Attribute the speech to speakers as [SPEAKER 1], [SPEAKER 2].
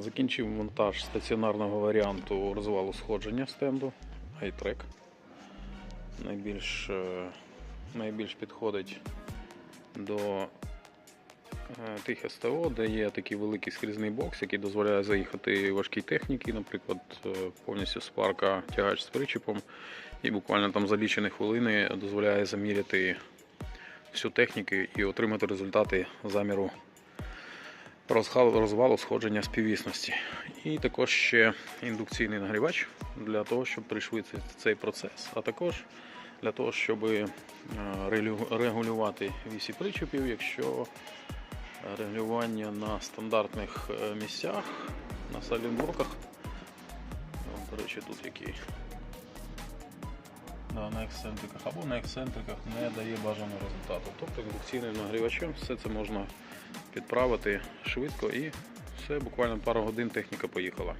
[SPEAKER 1] Закінчив монтаж стаціонарного варіанту розвалу сходження стенду iTrack. Найбільш, е, найбільш підходить до е, тих СТО, де є такий великий скрізний бокс, який дозволяє заїхати важкій техніці, наприклад, е, повністю з парка тягач з причепом, і буквально там за лічені хвилини дозволяє заміряти всю техніку і отримати результати заміру розвалу сходження співвісності. І також ще індукційний нагрівач для того, щоб пришвидшити цей процес, а також для того, щоб е, регулювати вісі причепів, якщо регулювання на стандартних е, місцях, на салінбурках, до речі, тут який. Да, на ексцентриках або на ексцентриках не дає бажаного результату. Тобто індукційним нагрівачем все це можна підправити швидко і все, буквально пару годин техніка поїхала.